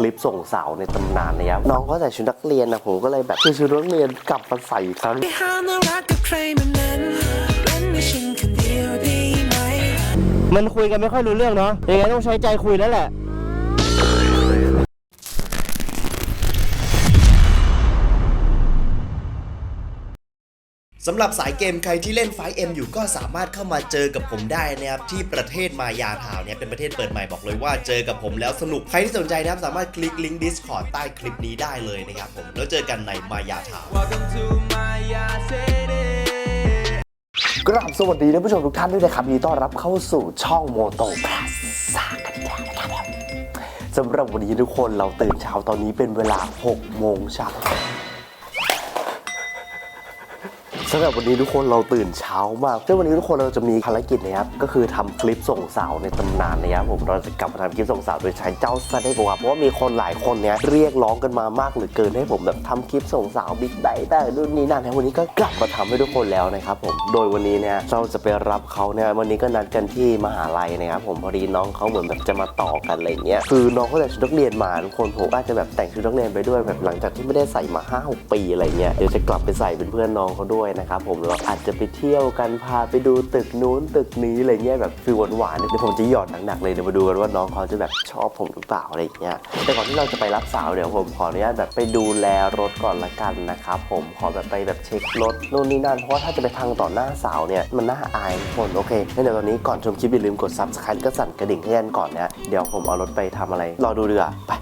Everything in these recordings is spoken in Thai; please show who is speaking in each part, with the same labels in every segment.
Speaker 1: คลิปส่งสาวในตำนานนะครับน้องก็ใส่ชุดนักเรียนนะผมก็เลยแบบคือชุดนักเรียนกลับมาใส่อีกครั้ง
Speaker 2: ไปหามารักกับใครมันนั้นเล่นให้ฉันคนเดียวดีไหม
Speaker 3: มันคุยกันไม่ค่อยรู้เรื่องเนาะยังไงต้องใช้ใจคุยแล้วแหละ
Speaker 4: สำหรับสายเกมใครที่เล่นไฟเอ็มอยู่ก็สามารถเข้ามาเจอกับผมได้นะครับที่ประเทศมายาทาวน์เนี่ยเป็นประเทศเปิดใหม่บอกเลยว่าเจอกับผมแล้วสนุก ใครที่สนใจนะครับสามารถคลิกลิงก์ Discord ใต้คลิปนี้ได้เลยนะครับผมแล้วเจอกันในมายาทาวน์
Speaker 1: กราบสวัสดีท่านผู้ชมทุกท่านด้วยนะครับยินดีต้อนรับเข้าสู่ช่องโมโตพลัสซากันแล้วนะครับผมสำหรับวันนี้ทุกคนเราตื่นเช้าตอนนี้เป็นเวลา 6 โมงเช้า สำหรับวันนี้ทุกคนเราตื่นเช้ามากซึ่งวันนี้ทุกคนเราจะมีภารกิจนะครับ ก็คือทำคลิปส่งสาวในตำนานนะครับผม เราจะกลับมาทำคลิปส่งสาวโดยใช้เจ้าซาเดโกครับเพราะว่ามีคนหลายคนเนี่ยเรียกร้องกันมามากเหลือเกินให้ผมแบบทำคลิปส่งสาวบิ๊กไบได้รุ่นนี้นั่นนะวันนี้ก็กลับมาทำให้ทุกคนแล้วนะครับผม โดยวันนี้เนี่ยเราจะไปรับเขาเนี่ยวันนี้ก็นัดกันที่มหาลัยนะครับผม พอดีน้องเขาเหมือนแบบจะมาต่อกันอะไรเงี้ย คือน้องเขาแต่งชุดนักเรียนมาทุกคนผมก็อาจจะแบบแต่งชุดนักเรียนไปด้วยแบบหลังจากที่ไม่ได้ใส่มา5-6ปีอะไรเงี้ย เดี๋ยวจะกลับไปใส่เป็นเพื่อนน้องเขาด้วยนะครับผมเราอาจจะไปเที่ยวกันพาไปดูตึกนู้นตึกนี้อะไรเงี้ยแบบฟิลหวานๆเดี๋ยวผมจะหยอดหนักๆเลยเดี๋ยวมาดูกันว่าน้องเขาจะแบบชอบผมหรือเปล่าอะไรเงี้ยแต่ก่อนที่เราจะไปรับสาวเดี๋ยวผมขออนุญาตแบบไปดูแลรถก่อนละกันนะครับผมขอแบบไปแบบเช็ครถนู่นนี่นั่นเพราะว่าถ้าจะไปทางต่อหน้าสาวเนี่ยมันน่าอายคนโอเคงั้นเดี๋ยวตอนนี้ก่อนชมคลิปอย่าลืมกด subscribe ก็สั่นกระดิ่งให้กันก่อนเนะเดี๋ยวผมเอารถไปทำอะไรรอดูดีกว่าไป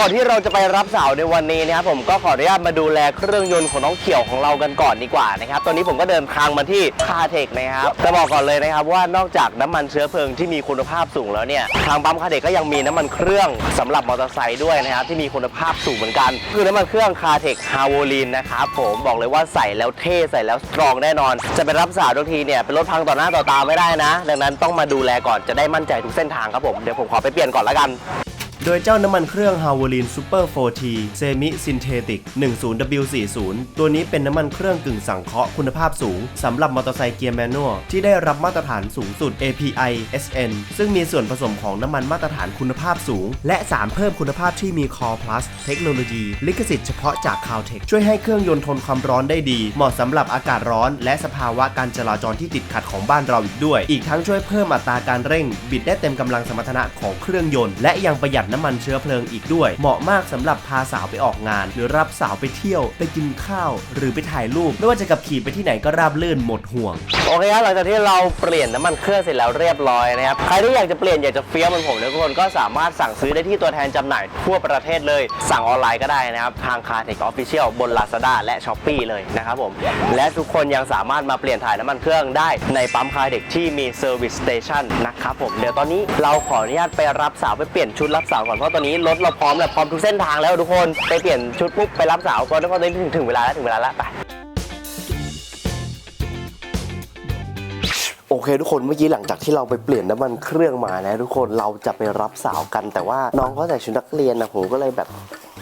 Speaker 3: ก่อนที่เราจะไปรับสาวในวันนี้นะครับผมก็ขออนุญาตมาดูแลเครื่องยนต์ของน้องเขียวของเรากันก่อนดีกว่านะครับตอนนี้ผมก็เดินทางมาที่คาเทคนะครับจะบอกก่อนเลยนะครับว่านอกจากน้ำมันเชื้อเพลิงที่มีคุณภาพสูงแล้วเนี่ยทางปั๊มคาเทคก็ยังมีน้ำมันเครื่องสำหรับมอเตอร์ไซค์ด้วยนะครับที่มีคุณภาพสูงเหมือนกัน คือน้ำมันเครื่องคาเทคฮาวลินนะครับผมบอกเลยว่าใส่แล้วเท่ใส่แล้วสตรองแน่นอน จะไปรับสาวทุกทีเนี่ยเป็นรถพังต่อหน้าต่อตาไม่ได้นะ ดังนั้นต้องมาดูแลก่อนจะได้มั่นใจทุกเส้นทางครับผมเดี๋ยวผมขอไปเปลี่ยนก่อนละกัน
Speaker 4: โดยเจ้าน้ำมันเครื่อง h a w o l i n Super 4T Semi Synthetic 10W40 ตัวนี้เป็นน้ำมันเครื่องกึ่งสังเคราะห์คุณภาพสูงสำหรับมอเตอร์ไซค์เกียร์แมนนวลที่ได้รับมาตรฐานสูงสุด API SN ซึ่งมีส่วนผสมของน้ำมันมาตรฐานคุณภาพสูง และสารเพิ่มคุณภาพที่มี Core Plus เทคโนโลยี ลิขสิทธิ์เฉพาะจาก Caltech ช่วยให้เครื่องยนต์ทนความร้อนได้ดี เหมาะสำหรับอากาศร้อน และสภาวะการจราจรที่ติดขัดของบ้านเราอีกด้วย อีกทั้งช่วยเพิ่มอัตราการเร่ง บิดได้เต็มกำลังสมรรถนะของเครื่องยนต์และยังประหยัดน้้ำมันเชื้อเพลิงอีกด้วย เหมาะมากสำหรับพาสาวไปออกงาน หรือรับสาวไปเที่ยว ไปกินข้าว หรือไปถ่ายรูปไม่ว่าจะกับขี่ไปที่ไหนก็ราบลื่นหมดห่วง
Speaker 3: โอเคครับหลังจากที่เราเปลี่ยนน้ำมันเครื่องเสร็จแล้วเรียบร้อยนะครับใครที่อยากจะเปลี่ยนอยากจะเฟี้ยวเหมือนผมนะทุกคนก็สามารถสั่งซื้อได้ที่ตัวแทนจำหน่ายทั่วประเทศเลย สั่งออนไลน์ก็ได้นะครับทางคาเทคออฟฟิเชียลบน Lazada และ s h อ p e e เลยนะครับผมและทุกคนยังสามารถมาเปลี่ยนถ่ายน้ำมันเครื่องได้ในปั๊มคาเทคที่มี Service Station นะครับผมเดี๋ยวตอนนี้เราขออนุญาตไปรับสาวไปเปลี่ยนชุดรับสาวก่อนเพราะตอนนี้รถเราพร้อมแล้วพร้อมทุกเส้นทางแล้วทุกคนไปเปลี่ยนชุดปุ๊บไปรับสาวเพราะตอนนี้ถึงถึงเวลาแล้วถึงเวลาแล้วไป
Speaker 1: โอเคทุกคนเมื่อกี้หลังจากที่เราไปเปลี่ยนน้ำมันเครื่องมานะทุกคนเราจะไปรับสาวกัน แต่ว่าน้องเขาใส่ชุดนักเรียนนะผมก็เลยแบบ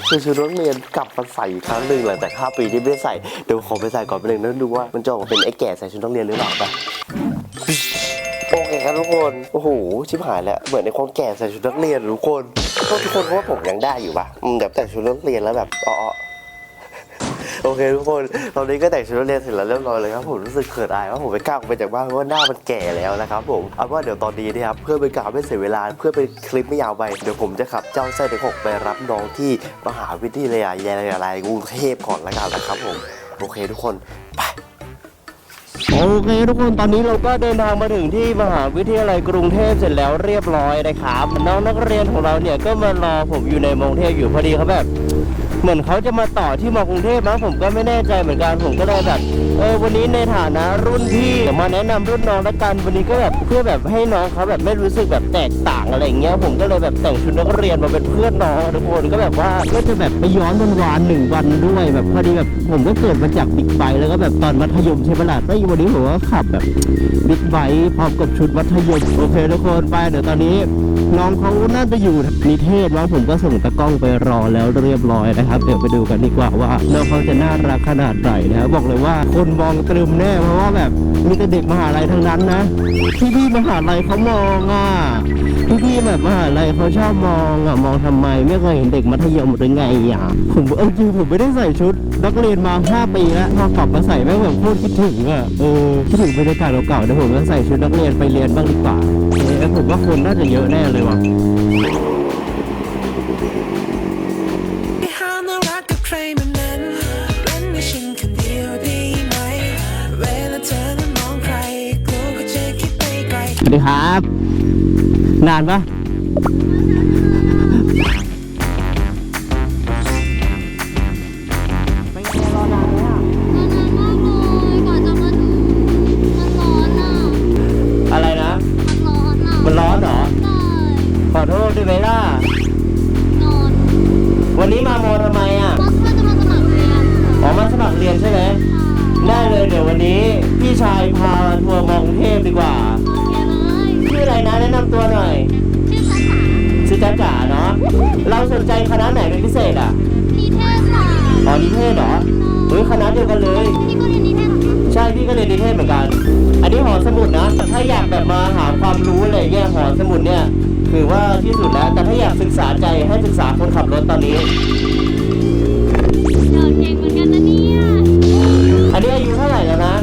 Speaker 1: คือชุดนักเรียนกลับมาใส่อีกครั้งหนึ่งหลังจาก5ปีที่ไม่ได้ใส่เดี๋ยวขอไปใส่ก่อนไปหนึ่งแล้วดูว่ามันจะออกมาเป็นไอ้แก่ใส่ชุดนักเรียนหรือเปล่าไป ครับทุกคน โอ้โห ชิบหายแล้ว เหมือนในคนแก่ใส่ชุดนักเรียนทุกคนก็ทุกคนเพราะว่าผมยังได้อยู่ปะอืมแบบแต่งชุดนักเรียนแล้วแบบอ๋อโอเคทุกคนตอนนี้ก็แต่งชุดนักเรียนเสร็จแล้วเรียบร้อยเลยครับผมรู้สึกเขินอายว่าผมไปกล้าออกไปจากบ้านเพราะว่าหน้ามันแก่แล้วนะครับผมเอาว่าเดี๋ยวตอนนี้นะครับเพื่อเป็นการไม่เสียเวลาเพื่อเป็นคลิปไม่ยาวไปเดี๋ยวผมจะขับเจ้าไส้เด็กหกไปรับน้องที่มหาวิทยาลัยอะไรกรุงเทพก่อนละกันนะครับผมโอเคทุกคน
Speaker 3: โอเคทุกคนตอนนี้เราก็เดินทางมาถึงที่มหาวิทยาลัยกรุงเทพเสร็จแล้วเรียบร้อยนะครับน้องนักเรียนของเราเนี่ยก็มารอผมอยู่ในมงเทพอยู่พอดีเขาแบบ เหมือนเขาจะมาต่อที่มอกรุงเทพนะผมก็ไม่แน่ใจเหมือนกันผมก็เลยแบบ ออวันนี้ในฐานะรุ่นพี่เดี๋ยวมาแนะนำรุ่นน้องละกันวันนี้ก็แบบเพื่อแบบให้น้องเขาแบบไม่รู้สึกแบบแตกต่างอะไรเงี้ยผมก็เลยแบบแต่งชุดนักเรียนมาเป็นเพื่อนน้องทุกคนก็แบบว่าก็จะแบบไปย้อนวันวานหนึ่งวันด้วยแบบพอดีแบบผมก็เกิดมาจากบิ๊กไบค์แล้วก็แบบตอนมัธยมใช่ไหมล่ะแล้ววันนี้ผมก็ขับแบบบิ๊กไบค์พร้อมกับชุดมัธยมโอเคทุกคนไปเดี๋ยวตอนนี้น้องเขาน่าจะอยู่นิเทศแล้วผมก็ส่งตะกล้องไปรอแล้วเรียบร้อยนะครับ เดี๋ยวไปดูกันดีกว่าว่าน้องเขาจะน่ารักขนาดไหนนะครับบอกเลยว่าคนมองตรึมแน่เพราะว่าแบบมีแต่เด็กมหาลัยทั้งนั้นนะพี่พี่มหาลัยเขามองอะพี่พี่แบบมหาลัยเขาชอบมองอะมองทำไมไม่เคยเห็นเด็กมัธยมหรือไงอะผมเออจริงผมไม่ได้ใส่ชุดนักเรียนมาห้าปีแล้วพอกลับมาใส่แม่งแบบโคตรคิดถึงอะเออคิดถึงบรรยากาศเก่าๆเดี๋ยวผมจะใส่ชุดนักเรียนไปเรียนบ้างดีกว่าเออแล้วผมว่าคนน่าจะเยอะแน่เลยว่ะ
Speaker 2: ดีครั
Speaker 3: บ นานปะ
Speaker 5: นานมากเลยก่อนจะมาถึงมันร้อนอะ
Speaker 3: อะไรนะ
Speaker 5: มันร้อนอะ
Speaker 3: มันร้อนเหรอ
Speaker 5: ใช่
Speaker 3: ขอโทษด้วยไหมล่ะ
Speaker 5: นอน
Speaker 3: วันนี้มาโมทำไมอะ
Speaker 5: เพราะว่าจะมาสมัครเรียน
Speaker 3: อ๋อมาสมัครเรียนใช่ไหมได้เลยเดี๋ยววันนี้ พี่ชายพาทัวร์มองกรุงเทพดีกว่า
Speaker 5: โอเคเลย
Speaker 3: ชื่ออะไรนะ แนะนำตัวหน่อย
Speaker 5: ชื่อภาษา
Speaker 3: ชื่อจ้าจ๋าเนาะ เราสนใจคณะไหนเป็นพิเศษอะ
Speaker 5: นิเทศศาสตร์
Speaker 3: อ๋อนิเทศเหรอเฮ้ยคณะเดียวกันเลย
Speaker 5: นี่ก็เรียนนิเทศเหรอคะ
Speaker 3: ใช่พี่ก็เรียนนิเทศเหมือนกัน อันนี้หอสมุดนะ แต่ถ้าอยากแบบมาหาความรู้อะไรเงี้ยหอสมุดเนี่ยคือว่าที่สุดแล้ว แต่ถ้าอยากศึกษาใจให้ศึกษาคนขับรถตอนนี้
Speaker 5: เดินเก่งเหมือนกันนะเนี่ย
Speaker 3: อันนี้อายุเท่าไหร่แล้วนะ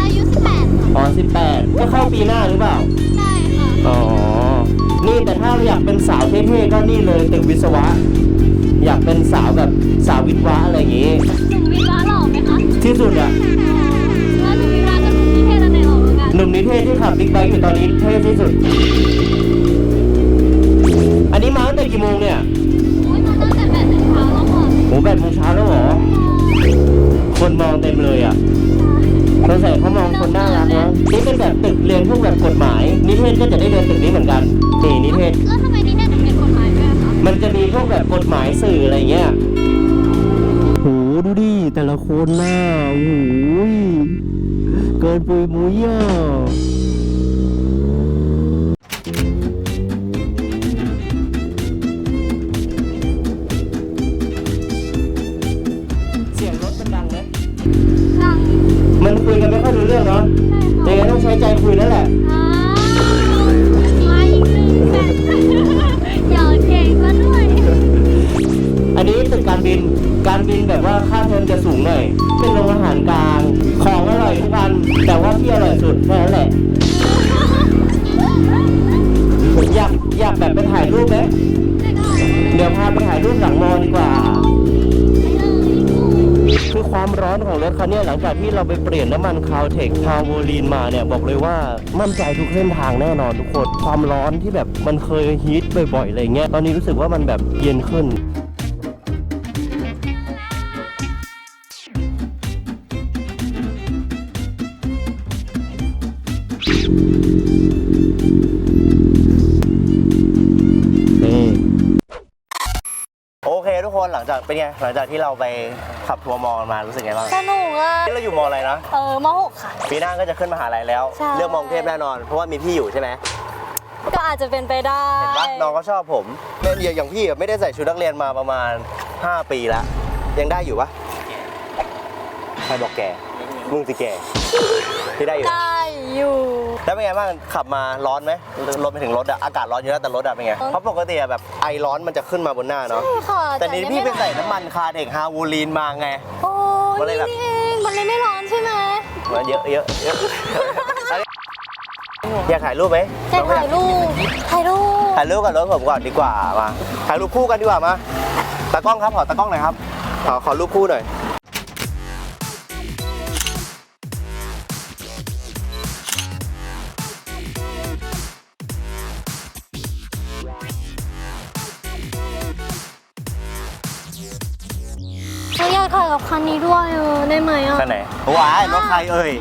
Speaker 5: อายุ18ค่ะ
Speaker 3: อ๋อ18ก็เข้าปีหน้าหรือเปล่า
Speaker 5: ใช่ค่ะ
Speaker 3: อ๋อ นี่แต่ถ้าอยากเป็นสาวเท่ๆก็นี่เลยตึกวิศวะ อยากเป็นสาวแบบสาววิศวะอะไรอย่างงี้
Speaker 5: หนุ่มวิศวะหล่อไหมคะ
Speaker 3: ที่สุดอะ
Speaker 5: แล้วหนุ่มวิศวะกับหนุ่มนิเทศอันไหนหล่อเหมือนกัน
Speaker 3: หนุ่มนิเทศที่ขับบิ๊กไบค์อยู่ตอนนี้เท่ที่สุด อันนี้มาตั้งแต่กี่โมงเนี่ย
Speaker 5: โอ้ยมาตั้งแต่แปดโมงเช้าแล้วค่ะ
Speaker 3: โหแปดโมงเช้าแล้วเหรอ คนมองเต็มเลยอะ สงสัยเขามองคนน่ารักนะนี่เป็นแบบตึกเรียนพวกแบบกฎหมาย นิเทศก็จะได้เรียนตึกนี้เหมือนกันนี่นิเทศ
Speaker 5: แล้วทำไมนิเทศถึงเรียนกฎหมายด้วยอะคะ
Speaker 3: มันจะมีพวกแบบกฎหมายสื่ออะไรเงี้ยโหดูดิ แต่ละคนน่ะโอ้โหยเกินปุยมุยอะ การบินแบบว่าค่าเทอมจะสูงหน่อย เป็นโรงอาหารกลาง ของอร่อยทุกอัน แต่ว่าที่อร่อยสุดแค่นั้นแหละอยากอยากแบบไปถ่ายรูปไหมเดี๋ยวพาไปถ่ายรูปหลังมอดีกว่า คือความร้อนของรถคันเนี้ยหลังจากที่เราไปเปลี่ยนน้ำมันคาวเทคฮาวโวลีนมาเนี่ย บอกเลยว่ามั่นใจทุกเส้นทางแน่นอนทุกคน ความร้อนที่แบบมันเคยฮีทบ่อยๆอะไรเงี้ย ตอนนี้รู้สึกว่ามันแบบเย็นขึ้น นี่
Speaker 1: โอเคทุกคนหลังจากเป็นไงหลังจากที่เราไปขับทัวร์มอมารู้สึกไงบ้าง
Speaker 5: สนุกอะ
Speaker 1: นี่เราอยู่มออะไรนะ
Speaker 5: เออมหกค่ะ
Speaker 1: ปีหน้าก็จะขึ้นมหาลัยแล้ว
Speaker 5: ใช่
Speaker 1: เลือกมองเทพแน่นอน เพราะว่ามีพี่อยู่ใช่ไหม
Speaker 5: ก็อาจจะเป็นไปได้
Speaker 1: เห็นปะน้องก็ชอบผมเป็นอย่างอย่างพี่อะไม่ได้ใส่ชุดนักเรียนมาประมาณ 5 ปีแล้วยังได้อยู่ปะใครบอกแกมึงสิแกพี่ได้อยู่
Speaker 5: ได้ อยู่
Speaker 1: แล้วเป็นไงบ้างขับมาร้อนไหมรถไปถึงรถอะอากาศร้อนอยู่แล้วแต่รถอะเป็นไง
Speaker 5: เออ
Speaker 1: เพราะปกติอะแบบไอร้อนมันจะขึ้นมาบนหน้าเนาะ
Speaker 5: ใช่ค่ะ
Speaker 1: แต่นี้พี่ไป
Speaker 5: ม่
Speaker 1: ใส่น้ำมันคาเทคฮาวูลีนมาไง
Speaker 5: โอ้
Speaker 1: มันเลย
Speaker 5: ย
Speaker 1: แบบ
Speaker 5: นี่เองมันเลยไม่ร้อนใช่ไหม
Speaker 1: มาเยอะเยอะเยอะอยากถ่ายรูปไหม
Speaker 5: จะถ่ายรูปถ่ายรูป
Speaker 1: ถ่ายรูปกับรถผมก่อนดีกว่ามาถ่ายรูปคู่กันดีกว่ามาตากล้องครับขอตากล้องหน่อยครับขอขอรูปคู่หน่อย
Speaker 5: เรายกถ่ายกับคันนี้ด้วยเออได้ไหมอะ
Speaker 1: คันไหนว้ายรถใครเอ่ย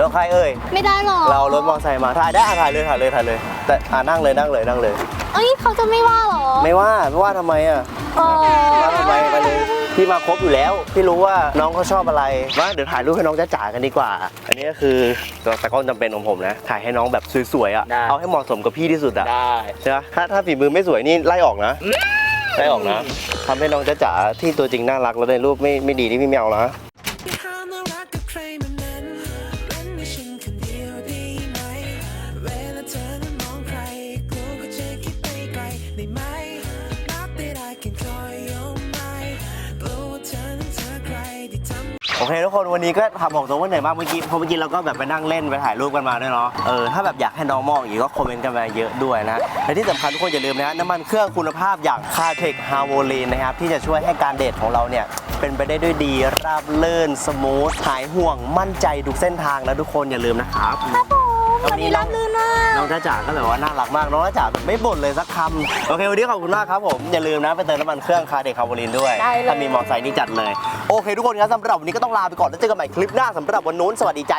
Speaker 1: รถใครเอ่ย
Speaker 5: ไม่ได้หรอ
Speaker 1: เรารถมอเตอร์ไซค์มา ถ่ายได้ถ่ายเลยถ่ายเลยถ่ายเลย แต่อ่านั่งเลยนั่งเลยนั่งเลย
Speaker 5: เอ้ยเขาจะไม่ว่าหรอ
Speaker 1: ไม่ว่าไม่ว่าทำไมอะ
Speaker 5: อ๋อ
Speaker 1: มาทำไมไปเลยพี่มาครบอยู่แล้ว พี่รู้ว่าน้องเขาชอบอะไรมาเดี๋ยวถ่ายรูปให้น้องจ้าจ๋ากันดีกว่า อันนี้ก็คือตัวตากล้องจำเป็นของผมนะ ถ่ายให้น้องแบบสวยๆอะ เอาให้เหมาะสมกับพี่ที่สุดอะ
Speaker 3: ได้
Speaker 1: ใช่ไหมถ้าถ้าฝีมือไม่สวยนี่ไล่ออกนะ ได้ออกนะทำให้น้องจ๊ะจ๋าที่ตัวจริงน่ารักแล้วในรูปไม่ไม่ดีนี่พี่ไม่เอานะ โอเคทุกคนวันนี้ก็ทำบอกตรงว่าเหนื่อยมากเมื่อกี้เพราะเมื่อกี้เราก็แบบไปนั่งเล่นไปถ่ายรูปกันมาด้วยเนาะเออถ้าแบบอยากให้น้องมองอีกก็คอมเมนต์กันมาเยอะด้วยนะและที่สำคัญทุกคนอย่าลืมนะน้ำมันเครื่องคุณภาพอย่าง c a r t e c h h a r v o l i n นะครับที่จะช่วยให้การเดทของเราเนี่ยเป็นไปได้ด้วยดีราบรื่นสมูทหายห่วงมั่นใจทุกเส้นทางแล้วทุกคนอย่าลืมนะครับ วันนี้รับลื่นมากน้องจ้าจ๋าก็แบบว่าน่ารักมาก น้องจ้าจ๋าไม่บ่นเลยสักคำ โอเค วันนี้ขอบคุณมากครับผม อย่าลืมนะไปเติมน้ำมันเครื่อง c a r t e c h h a r v o l i n ด้วย
Speaker 6: ได้เลย
Speaker 1: ถ้ามีมอเตอร์ไซค์นี่จัดเลย โอเค ทุกคนครับสำหรับวันนี้ก็ต้องลาไปก่อนแล้วเจอกันใหม่คลิปหน้าสำหรับวันนู้นสวัสดีใจ